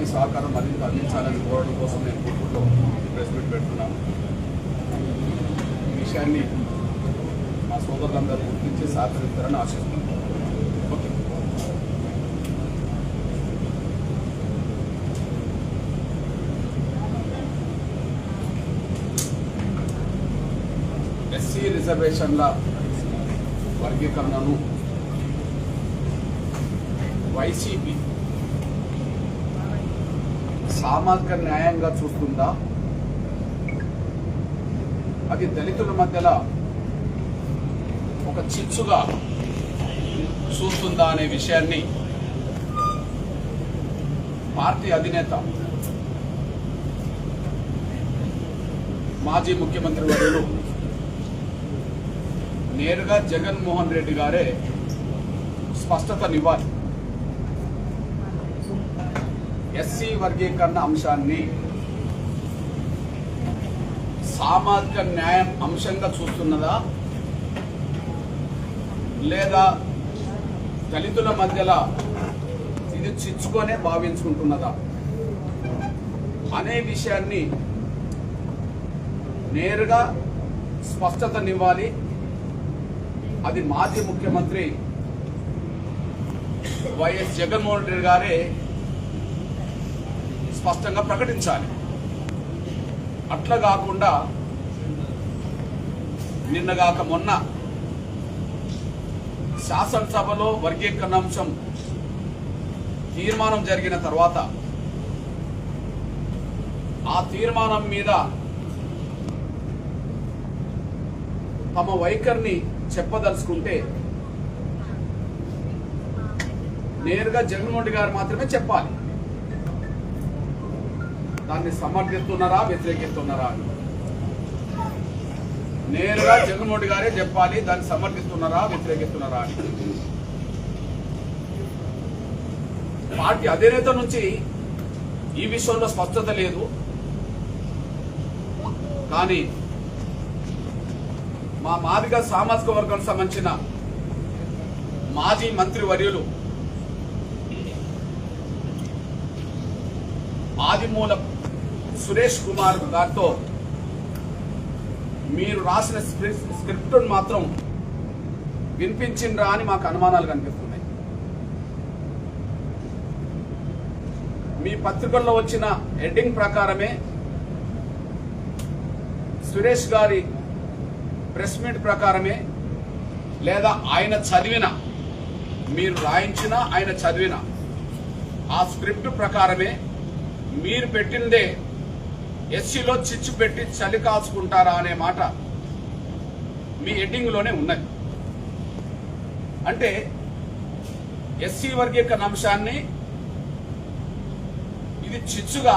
మీ సహకారం మరింత అందించాలని కోరడం కోసం నేను గుంటూరులో ప్రెస్ మీట్ పెడుతున్నాను. ఈ విషయాన్ని మా సోదరులందరూ గుర్తించి సహకరిస్తారని ఆశిస్తున్నాను. ఎస్సీ రిజర్వేషన్ల వర్గీకరణను వైసీపీ సామాజిక న్యాయంగా చూస్తుందా? అది దళితుల మధ్యలో ఒక చిచ్చుగా చూస్తుందా అనే విషయాన్ని పార్టీ అధినేత మాజీ ముఖ్యమంత్రి వర్యులు నేరుగా జగన్మోహన్ రెడ్డి గారే స్పష్టతనివ్వాలి ఎస్సీ వర్గీకరణ అంశాన్ని సామాజిక న్యాయం అంశంగా చూస్తున్నదా? లేదా దళితుల మధ్యలో ఇది చిచ్చుకొనే భావించుకుంటున్నదా? అనే విషయాన్ని నేరుగా స్పష్టతనివ్వాలి. అది మాజీ ముఖ్యమంత్రి వైఎస్ జగన్మోహన్ రెడ్డి గారే స్పష్టంగా ప్రకటించాలి. అట్లా కాకుండా నిన్నగాక మొన్న శాసనసభలో వర్గీకరణ అంశం తీర్మానం జరిగిన తర్వాత ఆ తీర్మానం మీద తమ వైఖరిని చెప్పదలుచుకుంటే నేరుగా జగన్మోహన్ గారు మాత్రమే చెప్పాలి. దాన్ని సమర్థిస్తున్నారా వ్యతిరేకిస్తున్నారా? అని నేరుగా జగన్మోహన్ గారే చెప్పాలి దాన్ని సమర్థిస్తున్నారా వ్యతిరేకిస్తున్నారా అని. పార్టీ అధినేత నుంచి ఈ విషయంలో స్పష్టత లేదు. కానీ మా మాదిగ సామాజిక వర్గానికి సంబంధించిన మాజీ మంత్రి వర్యులు ఆదిమూల సురేష్ కుమార్ గారితో మీరు రాసిన స్క్రిప్ట్ మాత్రం వినిపించిండ్రా అని మాకు అనుమానాలు కనిపిస్తున్నాయి. మీ పత్రికల్లో వచ్చిన హెడ్డింగ్ ప్రకారమే సురేష్ గారి ప్రెస్ మీట్ ప్రకారమే లేదా ఆయన చదివిన మీరు రాయించిన ఆయన చదివిన ఆ స్క్రిప్ట్ ప్రకారమే మీరు పెట్టిందే ఎస్సీలో చిచ్చు పెట్టి చలి కాచుకుంటారా అనే మాట మీ ఎడ్డింగ్లోనే ఉన్నది. అంటే ఎస్సీ వర్గీకరణ అంశాన్ని ఇది చిచ్చుగా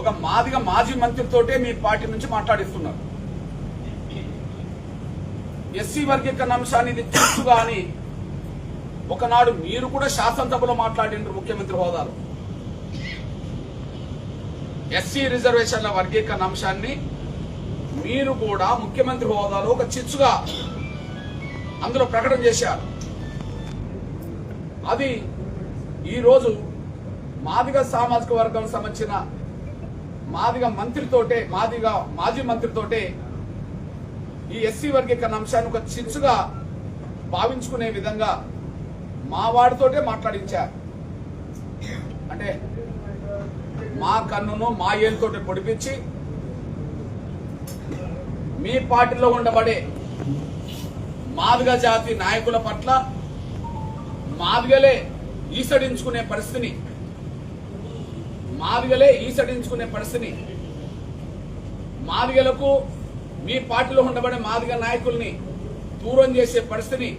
ఒక మాదిగా మాజీ మంత్రితోటే మీ పార్టీ నుంచి మాట్లాడిస్తున్నారు. ఎస్సీ వర్గీకరణ అంశాన్ని ఇది చిచ్చుగా అని ఒకనాడు మీరు కూడా శాసనసభలో మాట్లాడినారు ముఖ్యమంత్రి హోదాలో. ఎస్సీ రిజర్వేషన్ల వర్గీకరణ అంశాన్ని మీరు కూడా ముఖ్యమంత్రి హోదాలో ఒక చిచ్చుగా అందులో ప్రకటన చేశారు. అది ఈరోజు మాదిగ సామాజిక వర్గం సంబంధించిన మాదిగ మంత్రితోటే మాదిగ మాజీ మంత్రితోటే ఈ ఎస్సీ వర్గీకరణ అంశాన్ని ఒక చిచ్చుగా భావించుకునే విధంగా మా వాడితోటే మాట్లాడించారు. అంటే మా కన్నును మా ఏలుతోటి పొడిపించి మీ పార్టీలో ఉండబడే మాదిగ జాతి నాయకుల పట్ల మాదిగలే ఈసడించుకునే పరిస్థితిని మాదిగలే ఈసడించుకునే పరిస్థితిని మాదిగలకు మీ పార్టీలో ఉండబడే మాదిగ నాయకుల్ని దూరం చేసే పరిస్థితిని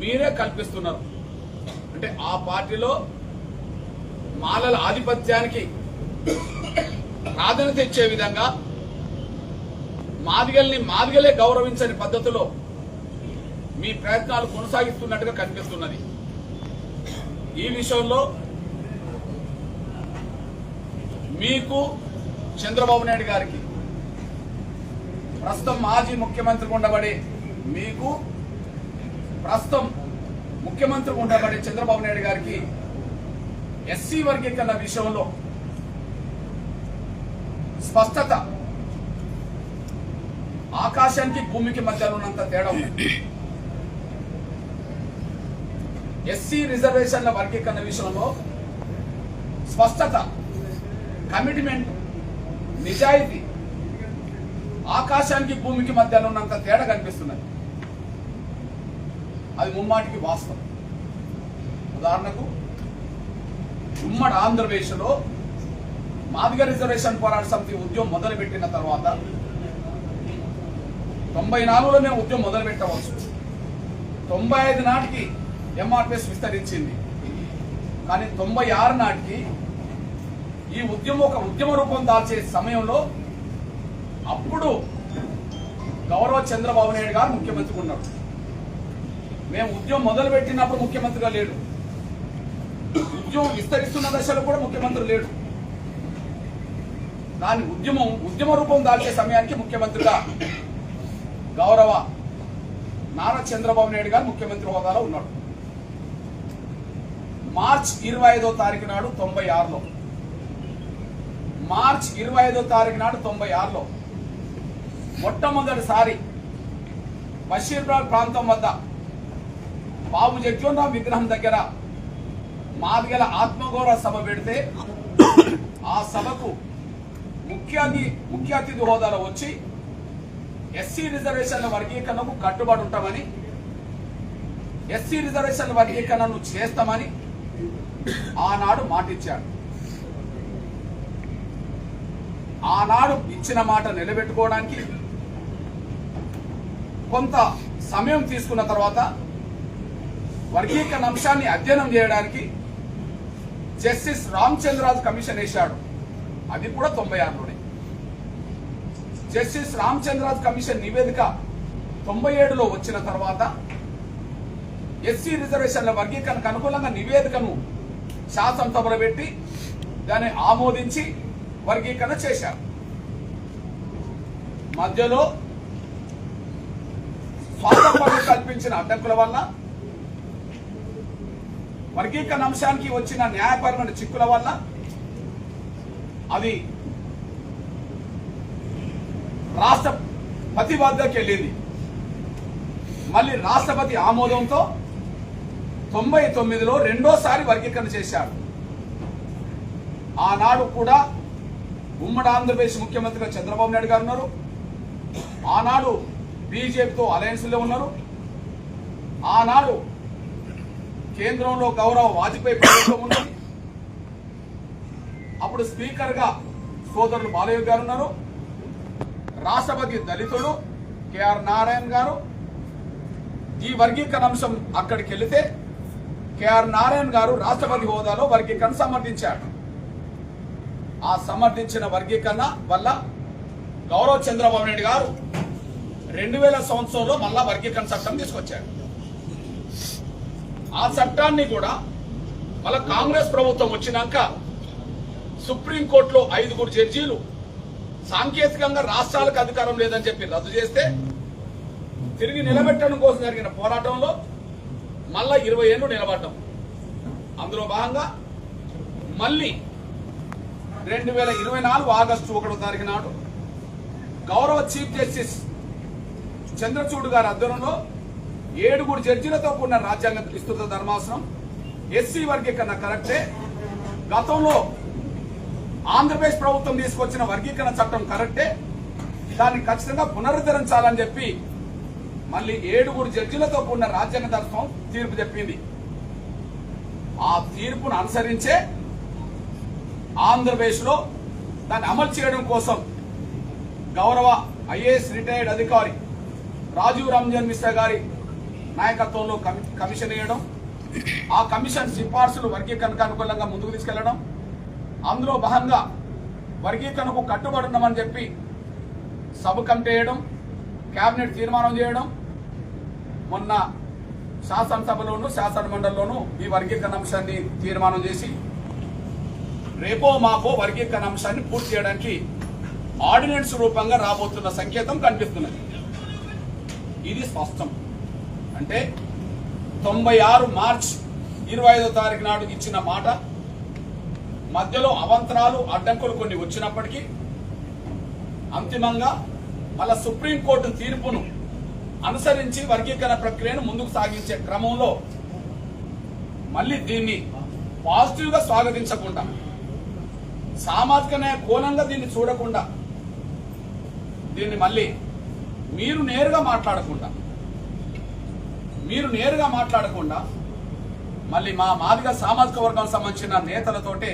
మీరే కల్పిస్తున్నారు. అంటే ఆ పార్టీలో మాలల ఆధిపత్యానికి ప్రాధాన్యత ఇచ్చే విధంగా మాదిగల్ని మాదిగలే గౌరవించని పద్ధతిలో మీ ప్రయత్నాలు కొనసాగిస్తున్నట్టుగా కనిపిస్తున్నది. ఈ విషయంలో మీకు చంద్రబాబు నాయుడు గారికి ప్రస్తుతం మాజీ ముఖ్యమంత్రి ఉండబడే మీకు ప్రస్తుతం ముఖ్యమంత్రి ఉండబడే చంద్రబాబు నాయుడు గారికి ఎస్సీ వర్గీకరణ విషయంలో స్పష్టత. ఆకాశానికి భూమికి మధ్య ఉన్నంత తేడా ఉంది. ఎస్సీ రిజర్వేషన్ల వర్గీకరణ విషయంలో స్పష్టత కమిట్మెంట్ నిజాయితీ ఆకాశానికి భూమికి మధ్య ఉన్నంత తేడా కనిపిస్తున్నది. అది ముమ్మాటికి వాస్తవం. ఉదాహరణకు ఉమ్మడి ఆంధ్రప్రదేశ్లో మాదిగ రిజర్వేషన్ పోరాట సమితి ఉద్యమం మొదలుపెట్టిన తర్వాత తొంభై నాలుగులో మేము ఉద్యమం మొదలు పెట్టవచ్చు తొంభై ఐదు నాటికి ఎంఆర్పిఎస్ విస్తరించింది. కానీ తొంభై ఆరు నాటికి ఈ ఉద్యమం ఒక ఉద్యమ రూపం దాల్చే సమయంలో అప్పుడు గౌరవ చంద్రబాబు నాయుడు గారు ముఖ్యమంత్రి ఉన్నారు. మేము ఉద్యమం మొదలుపెట్టినప్పుడు ముఖ్యమంత్రిగా లేడు. ఉద్యమం విస్తరిస్తున్న దశలో కూడా ముఖ్యమంత్రి లేడు. దాని ఉద్యమం ఉద్యమ రూపం దాల్చే సమయానికి ముఖ్యమంత్రిగా గౌరవ నారా చంద్రబాబు నాయుడు గారు ముఖ్యమంత్రి హోదాలో ఉన్నాడు మార్చ్ ఇరవై ఐదో తారీఖు నాడు తొంభై ఆరులో. మార్చ్ ఇరవై ఐదో తారీఖు నాడు తొంభై ఆరులో. మొట్టమొదటిసారి బషీర్బాగ్ ప్రాంతం వద్ద బాబు జగ్జోన్రామ్ విగ్రహం దగ్గర మాదిగల ఆత్మగౌరవ సభ పెడితే ఆ సభకు ముఖ్య అతి- ముఖ్య అతిథి హోదాలో వచ్చి ఎస్సీ రిజర్వేషన్ల వర్గీకరణకు కట్టుబడి ఉంటామని ఎస్సీ రిజర్వేషన్ల వర్గీకరణను చేస్తామని ఆనాడు మాటిచ్చాడు. ఆనాడు ఇచ్చిన మాట నిలబెట్టుకోవడానికి కొంత సమయం తీసుకున్న తర్వాత వర్గీకరణ అంశాన్ని అధ్యయనం చేయడానికి జస్టిస్ రామచంద్రరాజు కమిషన్ వేశాడు. అది కూడా తొంభై ఆరులోనే. జస్టిస్ రామచంద్రరాజు కమిషన్ నివేదిక తొంభై ఏడులో వచ్చిన తర్వాత ఎస్సీ రిజర్వేషన్ల వర్గీకరణకు అనుకూలంగా నివేదికను శాసనసభలో పెట్టి దాన్ని ఆమోదించి వర్గీకరణ చేశారు. మధ్యలో స్వాతంత్రం కల్పించిన అడ్డంకుల వల్ల వర్గీకరణ అంశానికి వచ్చిన న్యాయపరమైన చిక్కుల వల్ల అది రాష్ట్రపతి వద్దకు వెళ్ళింది. మళ్ళీ రాష్ట్రపతి ఆమోదంతో తొంభై తొమ్మిదిలో రెండోసారి వర్గీకరణ చేశారు. ఆనాడు కూడా ఉమ్మడి ఆంధ్రప్రదేశ్ ముఖ్యమంత్రిగా చంద్రబాబు నాయుడు గారు ఉన్నారు. ఆనాడు బీజేపీతో అలయన్స్లో ఉన్నారు. ఆనాడు కేంద్రంలో గౌరవ వాజ్పేయి ప్రభుత్వం ఉన్నది. అప్పుడు స్పీకర్గా సోదరులు బాలయ్య గారు ఉన్నారు. రాష్ట్రపతి దళితుడు కేఆర్ నారాయణ గారు. ఈ వర్గీకరణ అంశం అక్కడికి వెళితే కేఆర్ నారాయణ గారు రాష్ట్రపతి హోదాలో వర్గీకరణ సమర్థించారు. ఆ సమర్థించిన వర్గీకరణ వల్ల గౌరవ చంద్రబాబు నాయుడు గారు రెండు వేల సంవత్సరంలో మళ్ళా వర్గీకరణ చట్టం తీసుకొచ్చారు. ఆ చట్టాన్ని కూడా మళ్ళా కాంగ్రెస్ ప్రభుత్వం వచ్చినాక సుప్రీంకోర్టులో ఐదుగురు జడ్జీలు సాంకేతికంగా రాష్ట్రాలకు అధికారం లేదని చెప్పి రద్దు చేస్తే తిరిగి నిలబెట్టడం కోసం జరిగిన పోరాటంలో మళ్ళా ఇరవై ఏళ్ళు నిలబడ్డం. అందులో భాగంగా మళ్ళీ రెండు వేల ఇరవై నాలుగు ఆగస్టు ఒకటో తారీఖు నాడు గౌరవ చీఫ్ జస్టిస్ చంద్రచూడ్ గారి ఆధ్వర్యంలో ఏడుగురు జడ్జీలతో కూడిన రాజ్యాంగ విస్తృత ధర్మాసనం ఎస్సీ వర్గీకరణ కరెక్టే. గతంలో ఆంధ్రప్రదేశ్ ప్రభుత్వం తీసుకొచ్చిన వర్గీకరణ చట్టం కరెక్టే. దాన్ని ఖచ్చితంగా పునరుద్ధరించాలని చెప్పి మళ్ళీ ఏడుగురు జడ్జీలతో కూడిన రాజ్యాంగ దర్శనం తీర్పు చెప్పింది. ఆ తీర్పును అనుసరించే ఆంధ్రప్రదేశ్లో దాన్ని అమలు చేయడం కోసం గౌరవ ఐఏఎస్ రిటైర్డ్ అధికారి రాజీవ్ రంజన్ మిశ్రా గారి నాయకత్వంలో కమి- కమిషన్ వేయడం ఆ కమిషన్ సిఫార్సులు వర్గీకరణకు అనుకూలంగా ముందుకు తీసుకెళ్ళడం అందులో భాగంగా వర్గీకరణకు కట్టుబడి ఉన్నామని చెప్పి సబ్ కమిటీ వేయడం కేబినెట్ తీర్మానం చేయడం మొన్న శాసనసభలోను శాసనమండలిలోను ఈ వర్గీకరణ అంశాన్ని తీర్మానం చేసి రేపో మాపో వర్గీకరణ అంశాన్ని పూర్తి చేయడానికి ఆర్డినెన్స్ రూపంగా రాబోతున్న సంకేతం కనిపిస్తున్నది. ఇది స్పష్టం. అంటే తొంభై ఆరు మార్చ్ ఇరవై ఐదో తారీఖు నాడు ఇచ్చిన మాట. మధ్యలో అవంతరాలు అడ్డంకులు కొన్ని వచ్చినప్పటికీ అంతిమంగా మళ్ళా సుప్రీంకోర్టు తీర్పును అనుసరించి వర్గీకరణ ప్రక్రియను ముందుకు సాగించే క్రమంలో మళ్ళీ దీన్ని పాజిటివ్గా స్వాగతించకుండా సామాజిక న్యాయ కోణంగా దీన్ని చూడకుండా దీన్ని మళ్ళీ మీరు నేరుగా మాట్లాడకుండా మీరు నేరుగా మాట్లాడకుండా మళ్ళీ మా మాదిగ సామాజిక వర్గం సంబంధించిన నేతలతోటే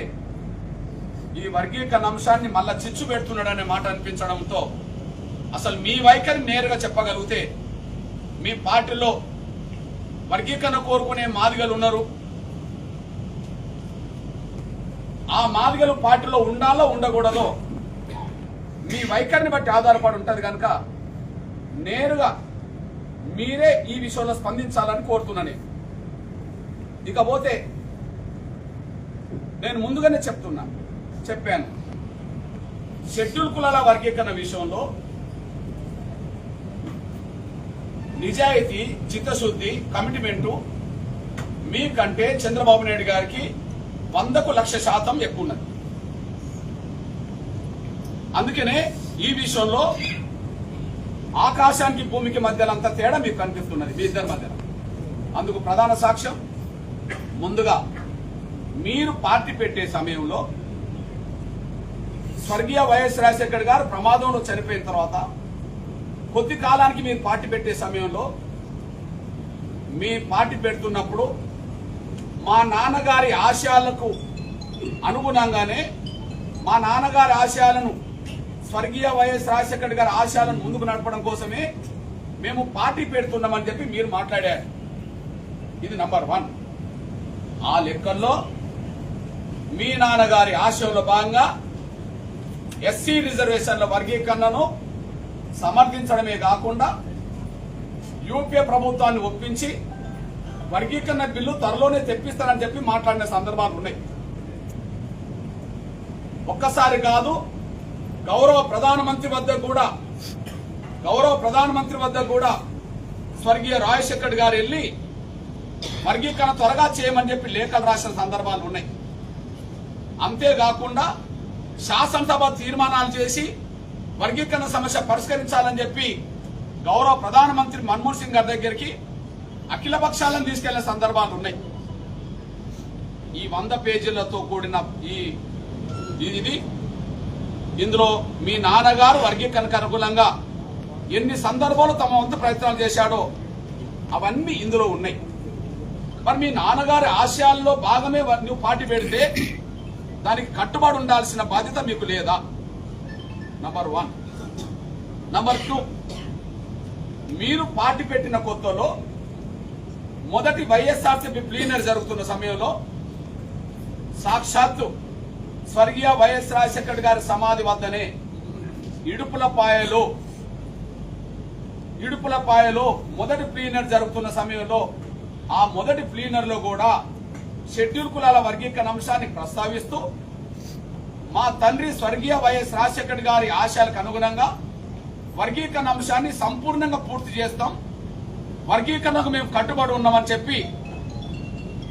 ఈ వర్గీకరణ అంశాన్ని మళ్ళా చిచ్చు పెడుతున్నాడనే మాట అనిపించడంతో అసలు మీ వైఖరి నేరుగా చెప్పగలిగితే మీ పార్టీలో వర్గీకరణ కోరుకునే మాదిగలు ఉన్నారు. ఆ మాదిగలు పార్టీలో ఉండాలో ఉండకూడదో మీ వైఖరిని బట్టి ఆధారపడి ఉంటది కనుక నేరుగా మీరే ఈ విషయంలో స్పందించాలని కోరుతున్నాను. ఇకపోతే నేను ముందుగానే చెప్తున్నా చెప్పాను. షెడ్యూల్ కులాల వర్గీకరణ విషయంలో నిజాయితీ చిత్తశుద్ధి కమిట్మెంటు మీకంటే చంద్రబాబు నాయుడు గారికి వందకు లక్ష శాతం ఎక్కువ ఉన్నది. అందుకనే ఈ విషయంలో ఆకాశానికి భూమికి మధ్యలో అంత తేడా మీకు కనిపిస్తున్నది మీ ఇద్దరి మధ్యలో. అందుకు ప్రధాన సాక్ష్యం ముందుగా మీరు పార్టీ పెట్టే సమయంలో స్వర్గీయ వైఎస్ రాజశేఖర్ గారు ప్రమాదంలో చనిపోయిన తర్వాత కొద్ది కాలానికి మీరు పార్టీ పెట్టే సమయంలో మీ పార్టీ పెడుతున్నప్పుడు మా నాన్నగారి ఆశయాలకు అనుగుణంగానే మా నాన్నగారి ఆశయాలను స్వర్గీయ వైఎస్ రాజశేఖర్ గారి ఆశయాలను ముందుకు నడపడం కోసమే మేము పార్టీ పెడుతున్నామని చెప్పి మీరు మాట్లాడారు. ఇది నంబర్ వన్. ఆ లెక్కల్లో మీ నాన్నగారి ఆశయంలో భాగంగా ఎస్సీ రిజర్వేషన్ల వర్గీకరణను సమర్థించడమే కాకుండా యూపీఏ ప్రభుత్వాన్ని ఒప్పించి వర్గీకరణ బిల్లు త్వరలోనే తెప్పిస్తానని చెప్పి మాట్లాడిన సందర్భాలు ఉన్నాయి. ఒక్కసారి కాదు గౌరవ ప్రధానమంత్రి వద్ద కూడా గౌరవ ప్రధానమంత్రి వద్ద కూడా స్వర్గీయ రాజశేఖర్ గారు వెళ్ళి వర్గీకరణ త్వరగా చేయమని చెప్పి లేఖలు రాసిన సందర్భాలు ఉన్నాయి. అంతేకాకుండా శాసనసభ తీర్మానాలు చేసి వర్గీకరణ సమస్య పరిష్కరించాలని చెప్పి గౌరవ ప్రధానమంత్రి మన్మోహన్ సింగ్ గారి దగ్గరికి అఖిల పక్షాలను తీసుకెళ్ళిన సందర్భాలు ఉన్నాయి. ఈ వంద పేజీలతో కూడిన ఈ ఇది ఇందులో మీ నాన్నగారు వర్గీకరణకు అనుకూలంగా ఎన్ని సందర్భాలు తమ వంతు ప్రయత్నాలు చేశాడో అవన్నీ ఇందులో ఉన్నాయి. మరి మీ నాన్నగారి ఆశయాల్లో భాగమే నువ్వు పార్టీ పెడితే దానికి కట్టుబడి ఉండాల్సిన బాధ్యత మీకు లేదా? నంబర్ వన్ నంబర్ టూ మీరు పార్టీ పెట్టిన కొత్తలో మొదటి వైఎస్ఆర్సీపీ ప్లీనర్ జరుగుతున్న సమయంలో సాక్షాత్తు స్వర్గీయ వైఎస్ రాజశేఖర్ గారి సమాధి వద్దనే ఇడుపులపాయలో ఇడుపులపాయలో మొదటి ప్లీనర్ జరుగుతున్న సమయంలో ఆ మొదటి ప్లీనర్లో కూడా షెడ్యూల్ కులాల వర్గీకరణ అంశాన్ని ప్రస్తావిస్తూ మా తండ్రి స్వర్గీయ వైఎస్ రాజశేఖర్ గారి ఆశయాలకు అనుగుణంగా వర్గీకరణ అంశాన్ని సంపూర్ణంగా పూర్తి చేస్తాం. వర్గీకరణకు మేము కట్టుబడి ఉన్నామని చెప్పి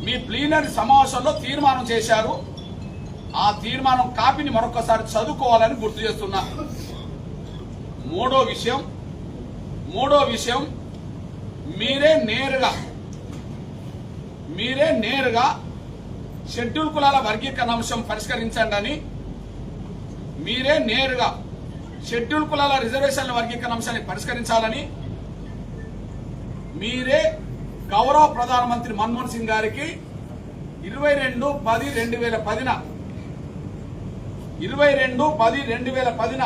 మీ ప్లీనరీ సమావేశంలో తీర్మానం చేశారు. ఆ తీర్మానం కాపీని మరొకసారి చదువుకోవాలని గుర్తు చేస్తున్నా. మూడో విషయం మూడో విషయం మీరే నేరుగా మీరే నేరుగా షెడ్యూల్ కులాల వర్గీకరణ అంశం పరిష్కరించండి అని మీరే నేరుగా షెడ్యూల్ కులాల రిజర్వేషన్ల వర్గీకరణ అంశాన్ని పరిష్కరించాలని మీరే గౌరవ ప్రధానమంత్రి మన్మోహన్ సింగ్ గారికి ఇరవై రెండు పది రెండు వేల పదిన ఇరవై రెండు పది రెండు వేల పదిన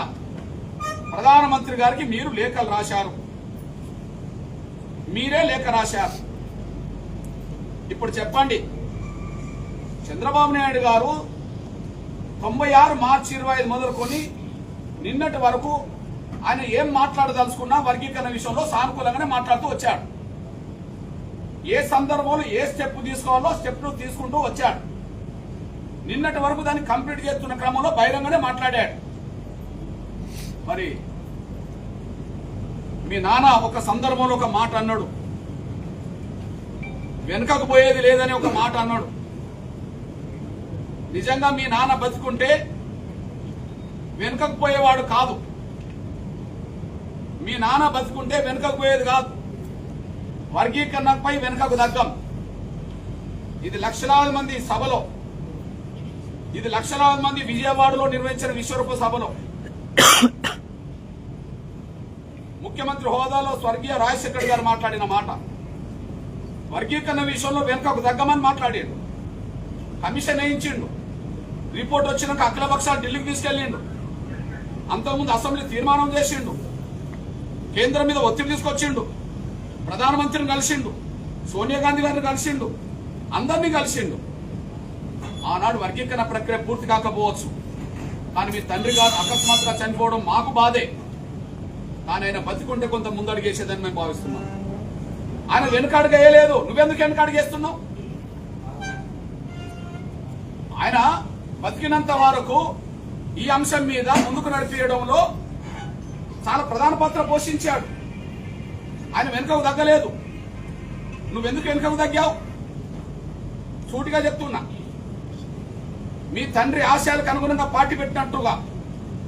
ప్రధానమంత్రి గారికి మీరు లేఖలు రాశారు. మీరే లేఖ రాశారు. ఇప్పుడు చెప్పండి. చంద్రబాబు నాయుడు గారు తొంభై ఆరు మార్చి ఇరవై ఐదు మొదలుకొని నిన్నటి వరకు ఆయన ఏం మాట్లాడదలుచుకున్నా వర్గీకరణ విషయంలో సానుకూలంగానే మాట్లాడుతూ వచ్చాడు. ఏ సందర్భంలో ఏ స్టెప్ తీసుకోవాలో స్టెప్ తీసుకుంటూ వచ్చాడు. నిన్నటి వరకు దాన్ని కంప్లీట్ చేస్తున్న క్రమంలో బహిరంగనే మాట్లాడాడు. మరి మీ నాన్న ఒక సందర్భంలో ఒక మాట అన్నాడు. వెనుకకు పోయేది లేదని ఒక మాట అన్నాడు. నిజంగా మీ నాన్న బతుకుంటే వెనుకకు పోయేవాడు కాదు. మీ నాన్న బతుకుంటే వెనుకకు పోయేది కాదు. వర్గీకరణపై వెనుకకు తగ్గం. ఇది లక్షలాది మంది సభలో ఇది లక్షలాది మంది విజయవాడలో నిర్వహించిన విశ్వరూప సభలో ముఖ్యమంత్రి హోదాలో స్వర్గీయ రాజశేఖర్ గారు మాట్లాడిన మాట. వర్గీకరణ విషయంలో వెనుకకు తగ్గమని మాట్లాడాడు కమిషన్ వేయించిండు. రిపోర్ట్ వచ్చినాక అఖిలపక్షాలు ఢిల్లీకి తీసుకెళ్ళిండు. అంతకుముందు అసెంబ్లీ తీర్మానం చేసిండు. కేంద్రం మీద ఒత్తిడి తీసుకొచ్చిండు. ప్రధానమంత్రిని కలిసిండు. సోనియా గాంధీ గారిని కలిసిండు. అందరినీ కలిసిండు. ఆనాడు వర్గీకరణ ప్రక్రియ పూర్తి కాకపోవచ్చు. కానీ మీ తండ్రి గారు అకస్మాత్తుగా చనిపోవడం మాకు బాధే. కానీ ఆయన బతికుంటే కొంత ముందడుగేసేదని మేము భావిస్తున్నాం. ఆయన వెనుకాడుగా వేయలేదు. నువ్వెందుకు వెనుకాడుగు వేస్తున్నావు? ఆయన బతికినంత వరకు ఈ అంశం మీద ముందుకు నడిపించడంలో చాలా ప్రధాన పాత్ర పోషించాడు. ఆయన వెనుకకు తగ్గలేదు. నువ్వెందుకు వెనుకకు తగ్గావు? సూటిగా చెప్తున్నా. మీ తండ్రి ఆశయాలకు అనుగుణంగా పార్టీ పెట్టినట్టుగా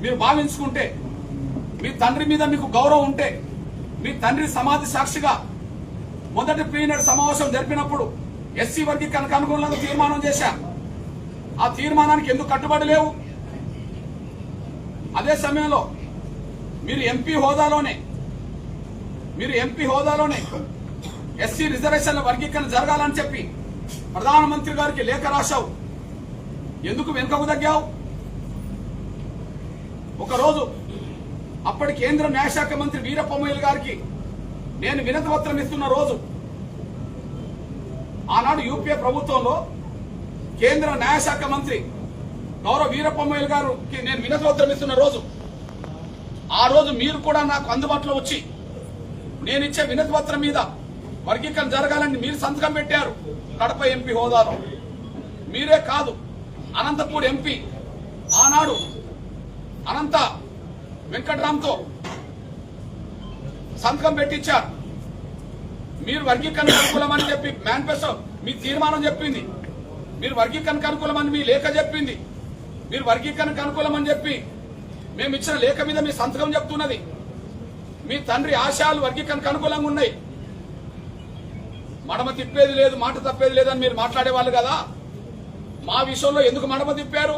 మీరు భావించుకుంటే మీ తండ్రి మీద మీకు గౌరవం ఉంటే మీ తండ్రి సమాధి సాక్షిగా మొదటి ప్రీనర్ సమావేశం జరిపినప్పుడు ఎస్సీ వర్గీకరణకు అనుగుణంగా తీర్మానం చేశాం. ఆ తీర్మానానికి ఎందుకు కట్టుబడి లేవు? అదే సమయంలో మీరు ఎంపీ హోదాలోనే మీరు ఎంపీ హోదాలోనే ఎస్సీ రిజర్వేషన్ల వర్గీకరణ జరగాలని చెప్పి ప్రధానమంత్రి గారికి లేఖ రాశావు. ఎందుకు వెనుకకు తగ్గావు? ఒకరోజు అప్పటి కేంద్ర న్యాయశాఖ మంత్రి వీరప్పమొయ్యల గారికి నేను వినతి పత్రం ఇస్తున్న రోజు ఆనాడు యూపీఏ ప్రభుత్వంలో కేంద్ర న్యాయశాఖ మంత్రి గౌరవ వీరప్పమొయ్యల గారికి నేను వినతి పత్రం ఇస్తున్న రోజు ఆ రోజు మీరు కూడా నాకు అందుబాటులో వచ్చి నేను ఇచ్చే వినతి పత్రం మీద వర్గీకరణ జరగాలని మీరు సంతకం పెట్టారు కడప ఎంపీ హోదాలో. మీరే కాదు అనంతపూర్ ఎంపీ ఆనాడు అనంత వెంకట్రామ్తో సంతకం పెట్టించారు. మీరు వర్గీకరణ అనుకూలమని చెప్పి మేనిఫెస్టో మీ తీర్మానం చెప్పింది. మీరు వర్గీకరణకు అనుకూలమని మీ లేఖ చెప్పింది. మీరు వర్గీకరణకు అనుకూలమని చెప్పి మేము ఇచ్చిన లేఖ మీద మీ సంతకం చెప్తున్నది. మీ తండ్రి ఆశయాలు వర్గీకరణకు అనుకూలంగా ఉన్నాయి. మడమ తిప్పేది లేదు మాట తప్పేది లేదని మీరు మాట్లాడేవాళ్ళు కదా. మా విషయంలో ఎందుకు మడమ తిప్పారు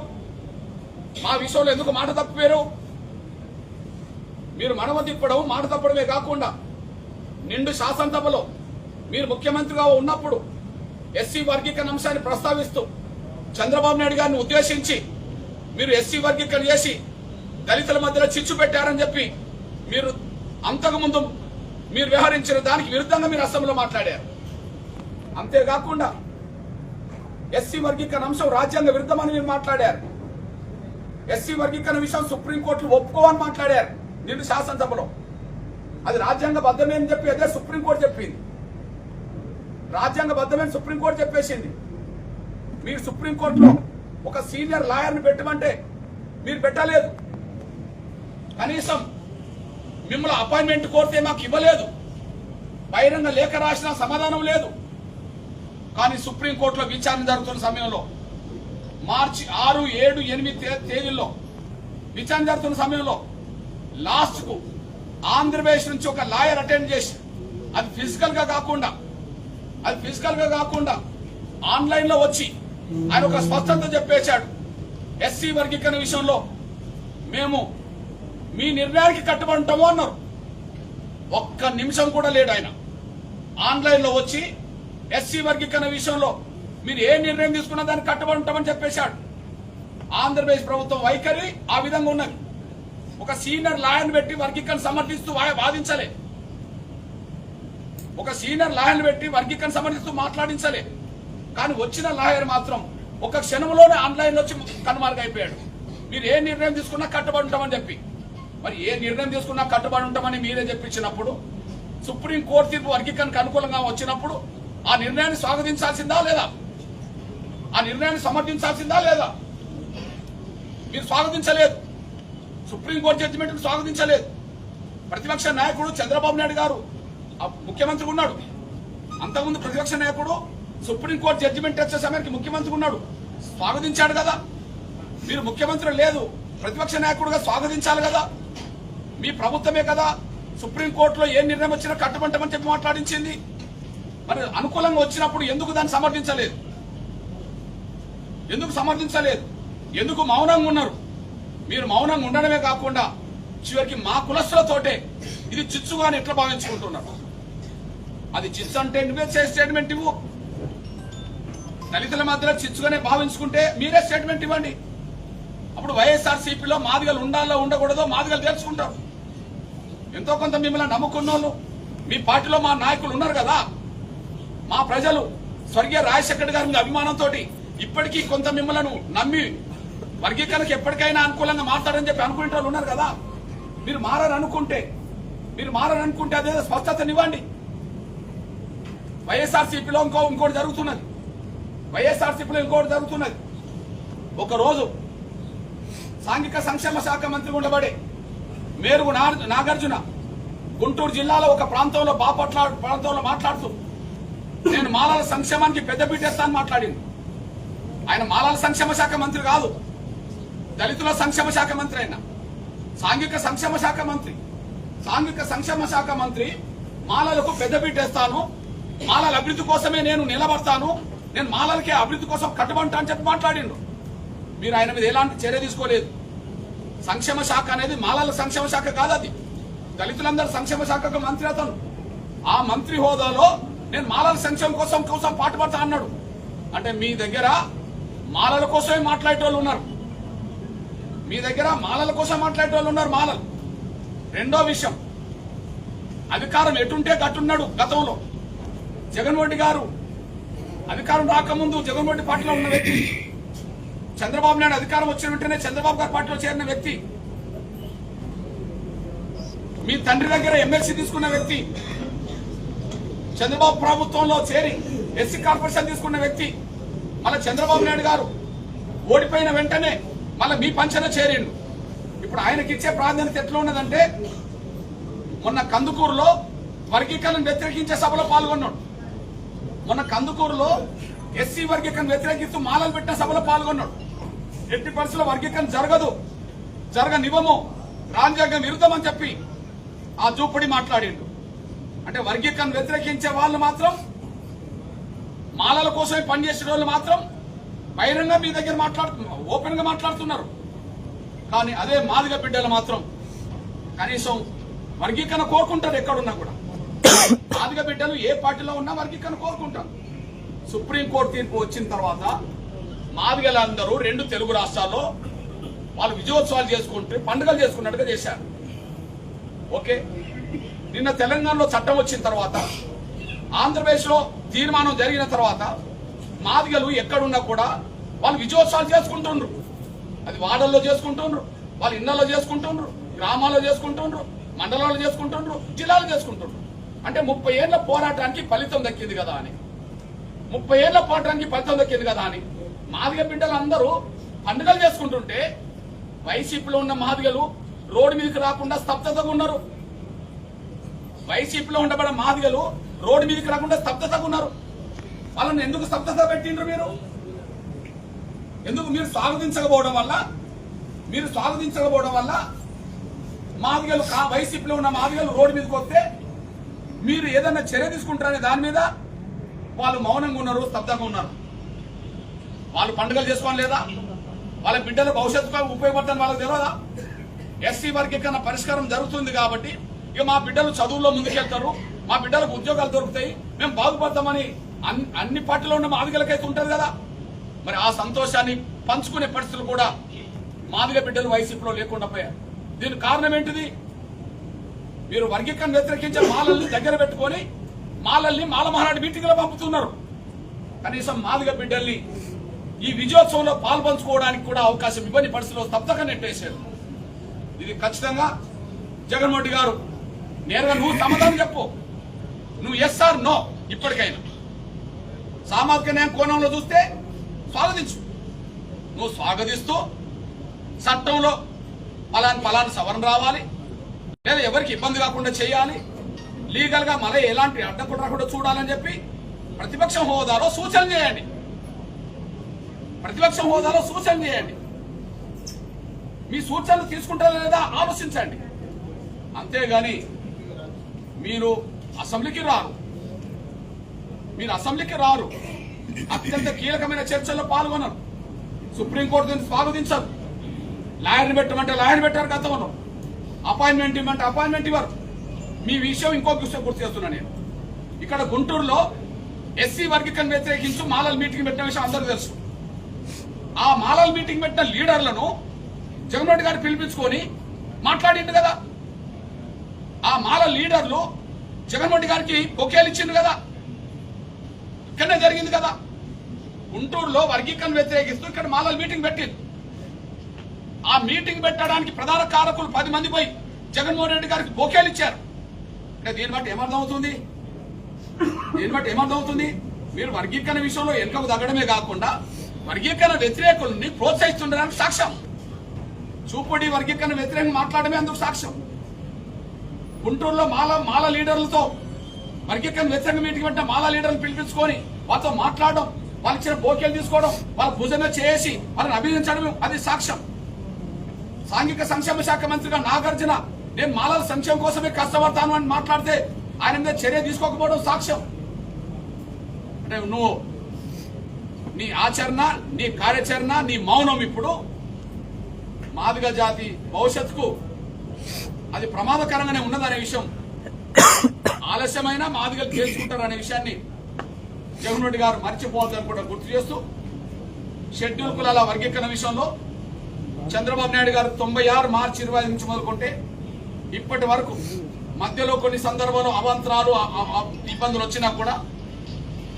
మా విషయంలో ఎందుకు మాట తప్పారు? మీరు మడమ తిప్పడం మాట తప్పడమే కాకుండా నిండు శాసనసభలో మీరు ముఖ్యమంత్రిగా ఉన్నప్పుడు ఎస్సీ వర్గీకరణ అంశాన్ని ప్రస్తావిస్తూ చంద్రబాబు నాయుడు గారిని ఉద్దేశించి మీరు ఎస్సీ వర్గీకరణ చేసి దళితుల మధ్యలో చిచ్చు పెట్టారని చెప్పి మీరు అంతకుముందు మీరు వ్యవహరించిన దానికి విరుద్ధంగా మీరు అసెంబ్లీలో మాట్లాడారు. అంతేకాకుండా ఎస్సీ వర్గీకరణ అంశం రాజ్యాంగ విరుద్ధమని మీరు మాట్లాడారు. ఎస్సీ వర్గీకరణ విషయం సుప్రీంకోర్టులో ఒప్పుకోవని మాట్లాడారు. నిన్ను శాసనసభలో. అది రాజ్యాంగ బద్దమేని చెప్పి అదే సుప్రీంకోర్టు చెప్పింది. రాజ్యాంగ బద్దమేని సుప్రీంకోర్టు చెప్పేసింది. మీరు సుప్రీంకోర్టులో ఒక సీనియర్ లాయర్ని పెట్టమంటే మీరు పెట్టలేదు. కనీసం మిమ్మల్ని అపాయింట్మెంట్ కోరితే మాకు ఇవ్వలేదు. బహిరంగ లేఖ రాసిన సమాధానం లేదు. కానీ సుప్రీంకోర్టులో విచారణ జరుగుతున్న సమయంలో మార్చి ఆరు ఏడు ఎనిమిది తేదీల్లో విచారణ జరుగుతున్న సమయంలో లాస్ట్కు ఆంధ్రప్రదేశ్ నుంచి ఒక లాయర్ అటెండ్ చేసి అది ఫిజికల్గా కాకుండా అది ఫిజికల్గా కాకుండా ఆన్లైన్లో వచ్చి ఆయన ఒక స్పష్టత చెప్పేశాడు. ఎస్సీ వర్గీకరణ విషయంలో మేము మీ నిర్ణయానికి కట్టుబడి అన్నారు. ఒక్క నిమిషం కూడా లేడు ఆయన. ఆన్లైన్లో వచ్చి ఎస్సీ వర్గీకరణ విషయంలో మీరు ఏ నిర్ణయం తీసుకున్నా దానికి కట్టుబడి ఉంటామని చెప్పేశాడు. ఆంధ్రప్రదేశ్ ప్రభుత్వం వైఖరి ఆ విధంగా ఉన్నది. ఒక సీనియర్ లాయర్ పెట్టి వర్గీకరణ సమర్థిస్తూ వాదించలే. ఒక సీనియర్ లాయర్ పెట్టి వర్గీకరణ సమర్థిస్తూ మాట్లాడించలే. కానీ వచ్చిన లాయర్ మాత్రం ఒక క్షణంలోనే ఆన్లైన్ వచ్చి కనుమరుగైపోయాడు. మీరు ఏ నిర్ణయం తీసుకున్నా కట్టుబడి ఉంటామని చెప్పి. మరి ఏ నిర్ణయం తీసుకున్నా కట్టుబడి ఉంటామని మీరే చెప్పించినప్పుడు సుప్రీం కోర్టు తీర్పు వర్గీకరణకు అనుకూలంగా వచ్చినప్పుడు ఆ నిర్ణయాన్ని స్వాగతించాల్సిందా లేదా? ఆ నిర్ణయాన్ని సమర్థించాల్సిందా లేదా? మీరు స్వాగతించలేదు. Supreme court judgement స్వాగతించలేదు. ప్రతిపక్ష నాయకుడు చంద్రబాబు నాయుడు గారు ముఖ్యమంత్రి ఉన్నాడు. అంతకుముందు ప్రతిపక్ష నాయకుడు సుప్రీంకోర్టు జడ్జిమెంట్ వచ్చే సమయానికి ముఖ్యమంత్రి ఉన్నాడు. స్వాగతించాడు కదా. మీరు ముఖ్యమంత్రి లేదు ప్రతిపక్ష నాయకుడుగా స్వాగతించాలి కదా. మీ ప్రభుత్వమే కదా. సుప్రీంకోర్టులో ఏ నిర్ణయం వచ్చినా కట్టుబంటమని చెప్పి మాట్లాడించింది. మరి అనుకూలంగా వచ్చినప్పుడు ఎందుకు దాన్ని సమర్థించలేదు? ఎందుకు సమర్థించలేదు? ఎందుకు మౌనంగా ఉన్నారు? మీరు మౌనంగా ఉండడమే కాకుండా చివరికి మా కులస్తులతోటే ఇది చిచ్చుగా అని ఎట్లా భావించుకుంటున్నారు? అది చిచ్చు అంటే నువ్వే స్టేట్మెంట్ ఇవ్వు. దళితుల మధ్యలో చిచ్చుగానే భావించుకుంటే మీరే స్టేట్మెంట్ ఇవ్వండి. అప్పుడు వైఎస్ఆర్సీపీలో మాదిగలు ఉండాలో ఉండకూడదో మాదిగలు తెలుసుకుంటారు. ఎంతో కొంత మిమ్మల్ని నమ్ముకున్న వాళ్ళు మీ పార్టీలో మా నాయకులు ఉన్నారు కదా? మా ప్రజలు స్వర్గీయ రాజశేఖర్ గారి అభిమానంతో ఇప్పటికీ కొంత మిమ్మల్ని నమ్మి వర్గీకరణకు ఎప్పటికైనా అనుకూలంగా మాట్లాడని చెప్పి అనుకునే వాళ్ళు ఉన్నారు కదా. మీరు మారని మీరు మారని అదేదో స్పష్టతనివ్వండి వైఎస్ఆర్సీపీలో ఇంకో ఇంకోటి జరుగుతున్నది. వైఎస్ఆర్సీపీలో ఇంకోటి జరుగుతున్నది. ఒకరోజు సాంఘిక సంక్షేమ శాఖ మంత్రి ఉండబడే మేరుగు నాగార్జున గుంటూరు జిల్లాలో ఒక ప్రాంతంలో బాపట్ల ప్రాంతంలో మాట్లాడుతూ నేను మాలాల సంక్షేమానికి పెద్దపీట అని మాట్లాడింది. ఆయన మాలాల సంక్షేమ శాఖ మంత్రి కాదు. దళితుల సంక్షేమ శాఖ మంత్రి ఆయన. సాంఘిక సంక్షేమ శాఖ మంత్రి. సాంఘిక సంక్షేమ శాఖ మంత్రి మాలలకు పెద్దపీట వేస్తాను మాలల అభివృద్ధి కోసమే నేను నిలబడతాను. నేను మాలలకే అభివృద్ధి కోసం కట్టుబంటా అని చెప్పి మాట్లాడిండు. మీరు ఆయన మీద ఎలాంటి చర్య తీసుకోలేదు. సంక్షేమ శాఖ అనేది మాలల సంక్షేమ శాఖ కాదు అది. దళితులందరూ సంక్షేమ శాఖకు మంత్రి అతను. ఆ మంత్రి హోదాలో నేను మాలల సంక్షేమం కోసం కోసం పాటుపడతా అన్నాడు. అంటే మీ దగ్గర మాలల కోసమే మాట్లాడేటోళ్ళు ఉన్నారు. మీ దగ్గర మాలల కోసం మాట్లాడేటోళ్ళు ఉన్నారు మాలలు. రెండో విషయం అధికారం ఎటుంటే గట్టున్నాడు గతంలో. జగన్మోహన్ రెడ్డి గారు అధికారం రాకముందు జగన్మోహన్ రెడ్డి పార్టీలో ఉన్న వ్యక్తి. చంద్రబాబు నాయుడు అధికారం వచ్చిన వెంటనే చంద్రబాబు గారి పార్టీలో చేరిన వ్యక్తి. మీ తండ్రి దగ్గర ఎమ్మెల్సీ తీసుకున్న వ్యక్తి. చంద్రబాబు ప్రభుత్వంలో చేరి ఎస్సీ కార్పొరేషన్ తీసుకున్న వ్యక్తి మళ్ళీ చంద్రబాబు నాయుడు గారు ఓడిపోయిన వెంటనే మళ్ళీ మీ పంచన చేరిండు. ఇప్పుడు ఆయనకి ఇచ్చే ప్రాధాన్యత ఎట్లా ఉన్నదంటే మొన్న కందుకూరులో వర్గీకరణ వ్యతిరేకించే సభలో పాల్గొన్నాడు. మొన్న కందుకూరులో ఎస్సీ వర్గీకరణ వ్యతిరేకిస్తూ మాలలు పెట్టిన సభలో పాల్గొన్నాడు. ఎట్టి పరిస్థితుల్లో వర్గీకరణ జరగదు జరగనివ్వము రాజ్యాంగం విరుద్ధమని చెప్పి ఆ చూపుడి మాట్లాడిండు. అంటే వర్గీకరణ వ్యతిరేకించే వాళ్ళు మాత్రం మాలల కోసమే పనిచేసే వాళ్ళు మాత్రం బహిరంగ మీ దగ్గర మాట్లాడుతున్నారు ఓపెన్గా మాట్లాడుతున్నారు. కానీ అదే మాదిగ బిడ్డలు మాత్రం కనీసం వర్గీకరణ కోరుకుంటారు ఎక్కడున్నా కూడా. మాదిగ బిడ్డలు ఏ పార్టీలో ఉన్నా వర్గీకరణ కోరుకుంటారు. సుప్రీంకోర్టు తీర్పు వచ్చిన తర్వాత మాదిగలందరూ రెండు తెలుగు రాష్ట్రాల్లో వాళ్ళు విజయోత్సవాలు చేసుకుంటూ పండుగలు చేసుకున్నట్టుగా చేశారు. ఓకే? నిన్న తెలంగాణలో చట్టం వచ్చిన తర్వాత ఆంధ్రప్రదేశ్లో తీర్మానం జరిగిన తర్వాత మాదిగలు ఎక్కడున్నా కూడా వాళ్ళు విజయోత్సవాలు చేసుకుంటుండ్రు. అది వాడల్లో చేసుకుంటుండ్రు వాళ్ళు ఇళ్ళలో చేసుకుంటుండ్రు గ్రామాల్లో చేసుకుంటుండ్రు మండలాల్లో చేసుకుంటుండ్రు జిల్లాలో చేసుకుంటుండ్రు. అంటే ముప్పై ఏళ్ళ పోరాటానికి ఫలితం దక్కింది కదా అని. ముప్పై ఏళ్ళ పోరాటానికి ఫలితం దక్కింది కదా అని. మాదిగ బిడ్డలు అందరూ పండుగలు చేసుకుంటుంటే వైసీపీలో ఉన్న మాదిగలు రోడ్డు మీదకి రాకుండా స్తబ్దతగా ఉన్నారు. వైసీపీలో ఉండబడే మాదిగలు రోడ్డు మీదకి రాకుండా స్తబ్దతగా ఉన్నారు. వాళ్ళని ఎందుకు స్తబ్దత పెట్టిండ్రు మీరు? ఎందుకు మీరు స్వాగతించకపోవడం వల్ల? మీరు స్వాగతించకపోవడం వల్ల మాదిగలు వైసీపీలో ఉన్న మాదిగలు రోడ్డు మీదకి వస్తే మీరు ఏదైనా చర్య తీసుకుంటారనే దాని మీద వాళ్ళు మౌనంగా ఉన్నారు స్తబ్దంగా ఉన్నారు. వాళ్ళు పండుగలు చేసుకోవాలి లేదా? వాళ్ళ బిడ్డల భవిష్యత్తుకు ఉపయోగపడతాను వాళ్ళకి తెలియదా ఎస్సీ వర్గీకరణ పరిష్కారం జరుగుతుంది కాబట్టి ఇక మా బిడ్డలు చదువుల్లో ముందుకెళ్తారు మా బిడ్డలకు ఉద్యోగాలు దొరుకుతాయి మేము బాగుపడతామని అన్ని అన్ని పార్టీలో ఉన్న మాదిగలకైతే ఉంటుంది కదా. మరి ఆ సంతోషాన్ని పంచుకునే పరిస్థితులు కూడా మాదిగ బిడ్డలు వైసీపీలో లేకుండా పోయారు. దీనికి కారణం ఏంటిది? మీరు వర్గీకరణ వ్యతిరేకించే మాలల్ని దగ్గర పెట్టుకొని మాలల్ని మాల మహానాడు మీటింగ్లో పంపుతున్నారు. కనీసం మాదిగ బిడ్డల్ని ఈ విజయోత్సవంలో పాల్పంచుకోవడానికి కూడా అవకాశం ఇవ్వని పరిస్థితిలో తప్పక నెట్టేశారు. ఇది ఖచ్చితంగా జగన్మోహన్ గారు నేరుగా నువ్వు సమాధానం చెప్పు. నువ్వు ఎస్ ఆర్ నో ఇప్పటికైనా. సామాజిక న్యాయం కోణంలో చూస్తే స్వాగతించు. నువ్వు స్వాగతిస్తూ చట్టంలో పలాని పలాని సవరణ రావాలి. లేదా ఎవరికి ఇబ్బంది కాకుండా చేయాలి. లీగల్గా మళ్ళీ ఎలాంటి అడ్డంకులు రాకుండా చూడాలని చెప్పి ప్రతిపక్షం హోదాలో సూచన చేయండి. ప్రతిపక్ష హోదాలో సూచన చేయండి. మీ సూచనలు తీసుకుంటారా లేదా ఆలోచించండి. అంతేగాని మీరు అసెంబ్లీకి రారు. మీరు అసెంబ్లీకి రారు. అత్యంత కీలకమైన చర్చల్లో పాల్గొనరు. సుప్రీంకోర్టు దీన్ని స్వాగతించరు లాయర్ని పెట్టమంటే లాయర్ పెట్టారు గతంలో అపాయింట్మెంట్ ఇవ్వమంటే అపాయింట్మెంట్ ఇవ్వరు. మీ విషయం ఇంకొక విషయం గుర్తు చేస్తున్నా నేను. ఇక్కడ గుంటూరులో ఎస్సీ వర్గీకరణ వ్యతిరేకించు మాలల్ మీటింగ్ పెట్టిన విషయం అందరూ తెలుసు. ఆ మాలల్ మీటింగ్ పెట్టిన లీడర్లను జగన్ రెడ్డి గారు పిలిపించుకొని మాట్లాడిండు కదా. ఆ మాల లీడర్లు జగన్మోహన్ రెడ్డి గారికి బొకేలు ఇచ్చిండు కదా. ఇక్కడనే జరిగింది కదా. గుంటూరులో వర్గీకరణ వ్యతిరేకిస్తూ ఇక్కడ మాలలు మీటింగ్ పెట్టింది ఆ మీటింగ్ పెట్టడానికి ప్రధాన కారకులు పది మంది పోయి జగన్మోహన్ రెడ్డి గారికి బొకేలు ఇచ్చారు. అంటే దీన్ని బట్టి ఏమర్థం అవుతుంది? దీన్ని బట్టి ఏమర్థం అవుతుంది? మీరు వర్గీకరణ విషయంలో వెనుకకు తగ్గడమే కాకుండా వర్గీకరణ వ్యతిరేకుల్ని ప్రోత్సహిస్తుండడానికి సాక్ష్యం. చూపుడి వర్గీకరణ వ్యతిరేకంగా మాట్లాడమే అందుకు సాక్ష్యం. గుంటూరులో మాల మాల లీడర్లతో వర్గీకరణ వ్యతిరేక మీటింగ్ పెట్టిన మాల లీడర్లు పిలిపించుకొని వాళ్ళతో మాట్లాడడం వాళ్ళు ఇచ్చిన బోకేలు తీసుకోవడం వాళ్ళ భుజంగా చేసి వాళ్ళని అభినందించడం అది సాక్ష్యం. సాంఘిక సంక్షేమ శాఖ మంత్రిగా నాగార్జున నేను మాలల సంక్షేమం కోసమే కష్టపడతాను అని మాట్లాడితే ఆయన మీద చర్య తీసుకోకపోవడం సాక్ష్యం. అంటే నువ్వు నీ ఆచరణ నీ కార్యాచరణ నీ మౌనం ఇప్పుడు మాదిగ జాతి భవిష్యత్తుకు అది ప్రమాదకరంగానే ఉన్నదనే విషయం. ఆలస్యమైన మాదిగలు అనే విషయాన్ని జగన్ రెడ్డి గారు మర్చిపోవద్దని కూడా గుర్తు చేస్తూ షెడ్యూల్ కులాల వర్గీకరణ విషయంలో చంద్రబాబు నాయుడు గారు తొంభై ఆరు మార్చి ఇరవై ఐదు నుంచి మొదలుకుంటే ఇప్పటి వరకు మధ్యలో కొన్ని సందర్భాలు అవాంతరాలు ఇబ్బందులు వచ్చినా కూడా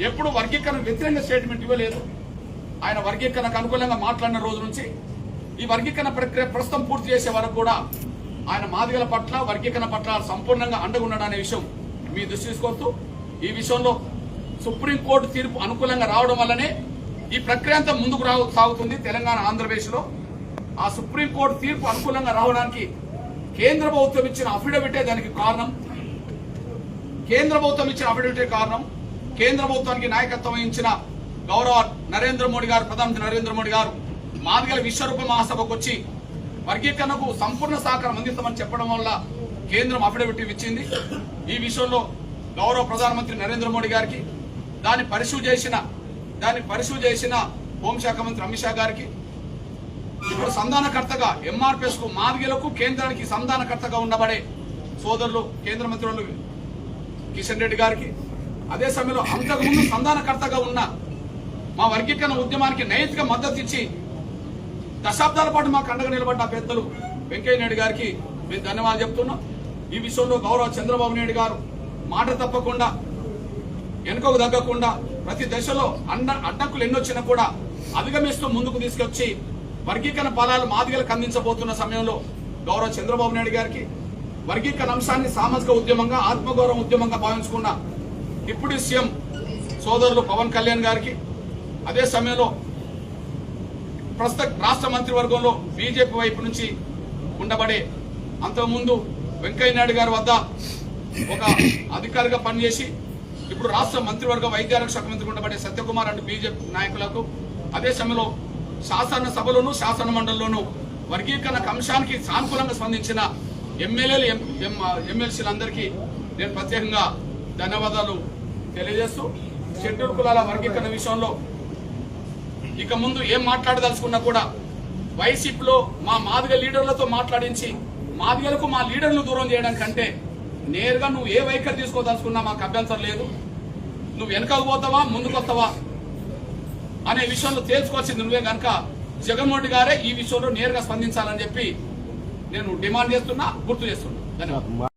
ఎప్పుడు వర్గీకరణ వ్యతిరేక స్టేట్మెంట్ ఇవ్వలేదు. ఆయన వర్గీకరణకు అనుకూలంగా మాట్లాడిన రోజు నుంచి ఈ వర్గీకరణ ప్రక్రియ ప్రస్తుతం పూర్తి చేసే వరకు కూడా ఆయన మాదిగల పట్ల వర్గీకరణ పట్ల సంపూర్ణంగా అండగా విషయం మీ దృష్టి తీసుకొస్తూ ఈ విషయంలో సుప్రీంకోర్టు తీర్పు అనుకూలంగా రావడం వల్లనే ఈ ప్రక్రియ అంతా ముందుకు రావు సాగుతుంది తెలంగాణ ఆంధ్రప్రదేశ్లో ఆ సుప్రీంకోర్టు తీర్పు అనుకూలంగా రావడానికి కేంద్ర ప్రభుత్వం ఇచ్చిన అఫిడవిటే దానికి కారణం? కేంద్ర ప్రభుత్వం ఇచ్చిన అఫిడవిటే కారణం? కేంద్ర ప్రభుత్వానికి నాయకత్వం వహించిన గౌరవ నరేంద్ర మోడీ గారు ప్రధానమంత్రి నరేంద్ర మోడీ గారు మాదిగల విశ్వరూప మహాసభకు వచ్చి వర్గీకరణకు సంపూర్ణ సహకారం అందిస్తామని చెప్పడం వల్ల కేంద్రం అఫిడవిట్ ఇచ్చింది. ఈ విషయంలో గౌరవ ప్రధానమంత్రి నరేంద్ర మోడీ గారికి దాన్ని పరిశీలి చేసిన దాన్ని పరిశీలి చేసిన హోంశాఖ మంత్రి అమిత్ షా గారికి ఇప్పుడు సంధానకర్తగా ఎంఆర్పిఎస్కు మాదిగలకు కేంద్రానికి సంధానకర్తగా ఉండబడే సోదరులు కేంద్ర మంత్రులు కిషన్ రెడ్డి గారికి అదే సమయంలో అంతకుముందు సంధానకర్తగా ఉన్న మా వర్గీకరణ ఉద్యమానికి నైతిక మద్దతు ఇచ్చి దశాబ్దాల పాటు మాకు అండగా నిలబడ్డ పెద్దలు వెంకయ్య నాయుడు గారికి మేము ధన్యవాదాలు చెప్తున్నాం. ఈ విషయంలో గౌరవ చంద్రబాబు నాయుడు గారు మాట తప్పకుండా వెనుకకు తగ్గకుండా ప్రతి దశలో అండ అడ్డంకులు ఎన్నొచ్చినా కూడా అధిగమిస్తూ ముందుకు తీసుకొచ్చి వర్గీకరణ ఫలాలు మాదిగలకు అందించబోతున్న సమయంలో గౌరవ చంద్రబాబు నాయుడు గారికి వర్గీకరణ అంశాన్ని సామాజిక ఉద్యమంగా ఆత్మగౌరవ ఉద్యమంగా భావించుకున్న డిప్యూటీ సీఎం సోదరులు పవన్ కళ్యాణ్ గారికి అదే సమయంలో ప్రస్తుత రాష్ట్ర మంత్రివర్గంలో బీజేపీ వైపు నుంచి ఉండబడే అంతకుముందు వెంకయ్య నాయుడు గారి వద్ద ఒక అధికారిగా పనిచేసి ఇప్పుడు రాష్ట్ర మంత్రివర్గ వైద్యారోగ్య శాఖ మంత్రి ఉండబడే సత్యకుమార్ అండ్ బీజేపీ నాయకులకు అదే సమయంలో శాసన సభలోను శాసన మండలిలోను వర్గీకరణ అంశానికి సానుకూలంగా స్పందించిన ఎమ్మెల్యేలు ఎమ్మెల్సీలందరికీ నేను ప్రత్యేకంగా ధన్యవాదాలు తెలియజేస్తూ షెడ్యూల్ కులాల వర్గీకరణ విషయంలో ఇక ముందు ఏం మాట్లాడదలుచుకున్నా కూడా వైసీపీలో మా మాదిగ లీడర్లతో మాట్లాడించి మాదిగలకు మా లీడర్లు దూరం చేయడం కంటే నేరుగా నువ్వు ఏ వైఖరి తీసుకోదలుచుకున్నా మాకు అభ్యంతరం లేదు. నువ్వు వెనకకు పోతావా ముందుకొస్తావా అనే విషయంలో తేల్చుకోవాల్సింది నువ్వే కనుక జగన్మోహన్ గారే ఈ విషయంలో నేరుగా స్పందించాలని చెప్పి నేను డిమాండ్ చేస్తున్నా గుర్తు చేస్తున్నా. ధన్యవాదాలు.